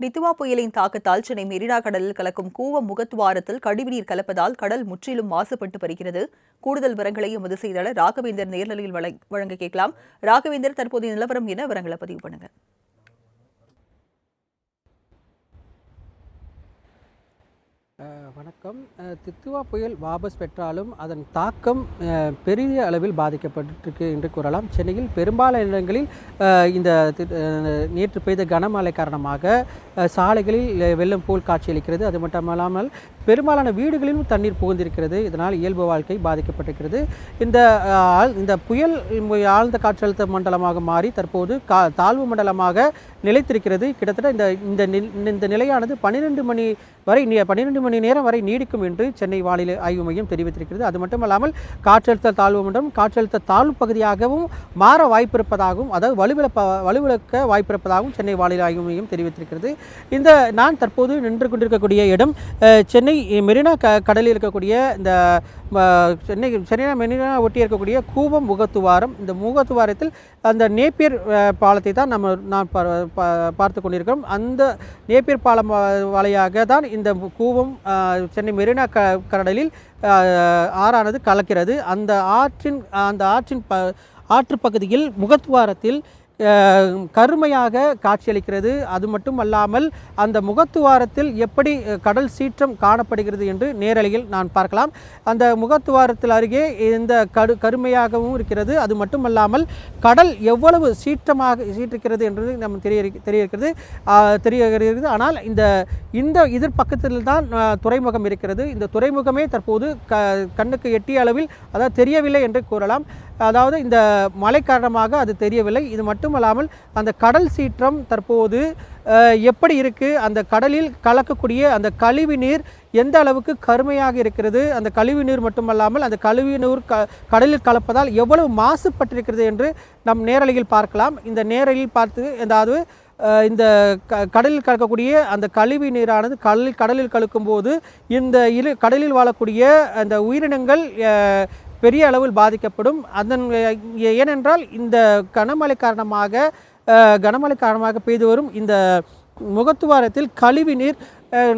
நித்துவா புயலின் தாக்கத்தால் சென்னை மெரினா கடலில் கலக்கும் கூவம் முகத்துவாரத்தில் கழிவுநீர் கலப்பதால் கடல் முற்றிலும் மாசுபட்டு வருகிறது. கூடுதல் விவரங்களை எமது செய்தியாளர் ராகவேந்தர் நேர்நிலையில் வழங்க- கேட்கலாம். ராகவேந்தர் தற்போதைய நிலவரம் என விவரங்களை பதிவு பண்ணுங்க. வணக்கம். தித்துவா புயல் வாபஸ் பெற்றாலும் அதன் தாக்கம் பெரிய அளவில் பாதிக்கப்பட்டிருக்கு என்று கூறலாம். சென்னையில் பெரும்பாலான இடங்களில் இந்த நேற்று பெய்த கனமழை காரணமாக சாலைகளில் வெள்ளம் போல் காட்சியளிக்கிறது. அது மட்டுமல்லாமல் பெரும்பாலான வீடுகளிலும் தண்ணீர் புகுந்திருக்கிறது. இதனால் இயல்பு வாழ்க்கை பாதிக்கப்பட்டிருக்கிறது. இந்த ஆழ்- இந்த புயல் ஆழ்ந்த காற்றழுத்த மண்டலமாக மாறி தற்போது கா தாழ்வு மண்டலமாக நிலைத்திருக்கிறது. கிட்டத்தட்ட இந்த இந்த இந்த நிலையானது பன்னிரெண்டு மணி வரை பன்னிரெண்டு மணி நேரம் வரை நீடிக்கும் என்று சென்னை வானிலை ஆய்வு மையம் தெரிவித்திருக்கிறது. அது மட்டுமல்லாமல் காற்றழுத்த தாழ்வு மண்டலம் காற்றழுத்த தாழ்வு பகுதியாகவும் மாற வாய்ப்பிருப்பதாகவும் அதாவது வலுவிழப்ப வலுவிழக்க வாய்ப்பிருப்பதாகவும் சென்னை வானிலை ஆய்வு மையம் தெரிவித்திருக்கிறது. இந்த நான் தற்போது நின்று கொண்டிருக்கக்கூடிய இடம் சென்னை மெரினா க கடலில் இருக்கக்கூடிய இந்த சென்னைக்கு சென்னை சென்னை மெரினா ஒட்டி இருக்கக்கூடிய கூவம் முகத்துவாரம். இந்த முகத்துவாரத்தில் அந்த நேப்பியர் பாலத்தை தான் நம்ம நான் பார்த்து கொண்டிருக்கிறோம். அந்த நேப்பியர் பாலம் வழியாக தான் இந்த கூவம் சென்னை மெரினா க கடலில் ஆறானது கலக்கிறது. அந்த ஆற்றின் அந்த ஆற்றின் ப ஆற்று பகுதியில் முகத்துவாரத்தில் கருமையாக காட்சியளிக்கிறது. அது மட்டும் அல்லாமல் அந்த முகத்துவாரத்தில் எப்படி கடல் சீற்றம் காணப்படுகிறது என்று நேரலையில் நான் பார்க்கலாம். அந்த முகத்துவாரத்தில் அருகே இந்த கடு கருமையாகவும் இருக்கிறது. அது மட்டுமல்லாமல் கடல் எவ்வளவு சீற்றமாக சீற்றிருக்கிறது என்று நம்ம தெரிய தெரிய இருக்கிறது ஆனால் இந்த இந்த எதிர் பக்கத்தில் தான் துறைமுகம் இருக்கிறது. இந்த துறைமுகமே தற்போது க கண்ணுக்கு எட்டிய அளவில் அதாவது தெரியவில்லை என்று கூறலாம். அதாவது இந்த மழை காரணமாக அது தெரியவில்லை. இது மட்டும் மட்டுமல்லாமல் அந்த கடல் சீற்றம் தற்போது எப்படி இருக்குது அந்த கடலில் கலக்கக்கூடிய அந்த கழிவு நீர் எந்த அளவுக்கு கருமையாக இருக்கிறது? அந்த கழிவு நீர் மட்டுமல்லாமல் அந்த கழிவு நீர் க கடலில் கலப்பதால் எவ்வளவு மாசுபட்டிருக்கிறது என்று நம் நேரலையில் பார்க்கலாம். இந்த நேரலையில் பார்த்து அதாவது இந்த க கடலில் கலக்கக்கூடிய அந்த கழிவு நீரானது கடலில் கடலில் கலக்கும்போது இந்த இரு கடலில் வாழக்கூடிய அந்த உயிரினங்கள் பெரிய அளவில் பாதிக்கப்படும். அதன் ஏனென்றால் இந்த கனமழை காரணமாக கனமழை காரணமாக பெய்து வரும் இந்த முகத்துவாரத்தில் கழிவு நீர்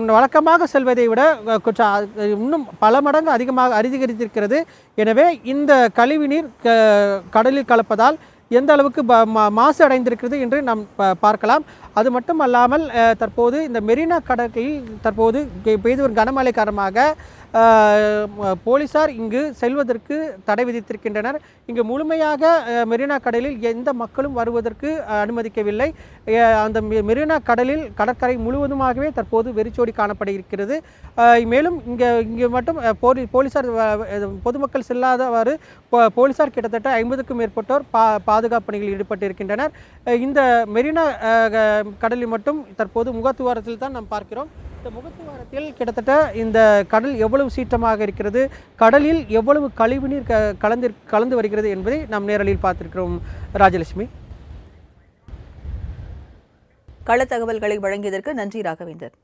வழக்கமாக செல்வதை விட கொஞ்சம் இன்னும் பல மடங்கு அதிகமாக அதிகரித்திருக்கிறது. எனவே இந்த கழிவு நீர் க- கடலில் கலப்பதால் எந்த அளவுக்கு ப- மா- மாசு அடைந்திருக்கிறது என்று நாம் ப- பார்க்கலாம். அது மட்டும் அல்லாமல் தற்போது இந்த மெரினா கடலில் தற்போது பெய்து வரும் கனமழை காரணமாக போலீசார் இங்கு செல்வதற்கு தடை விதித்திருக்கின்றனர். இங்கு முழுமையாக மெரினா கடலில் எந்த மக்களும் வருவதற்கு அனுமதிக்கவில்லை. அந்த மெ- மெரினா கடலில் கடற்கரை முழுவதுமாகவே தற்போது வெறிச்சோடி காணப்படுகிறது மேலும் இங்கே இங்கே மட்டும் போலி போலீ போலீசார் பொதுமக்கள் செல்லாதவாறு போ- போலீசார் கிட்டத்தட்ட ஐம்பதுக்கும் மேற்பட்டோர் பா பாதுகாப்பு பணிகளில் ஈடுபட்டு இருக்கின்றனர் இந்த மெரினா க- கடலில் மட்டும் தற்போது முகத்துவாரத்தில் தான் நாம் பார்க்கிறோம். இந்த முகத்துவாரத்தில் கிட்டத்தட்ட இந்த கடல் எவ்வளவு சீற்றமாக இருக்கிறது கடலில் எவ்வளவு கழிவுநீர் க கலந்து கலந்து வருகிறது என்பதை நாம் நேரலில் பார்த்திருக்கிறோம். ராஜலட்சுமி. கள தகவல்களை வழங்கியதற்கு நன்றி ராகவேந்தர்.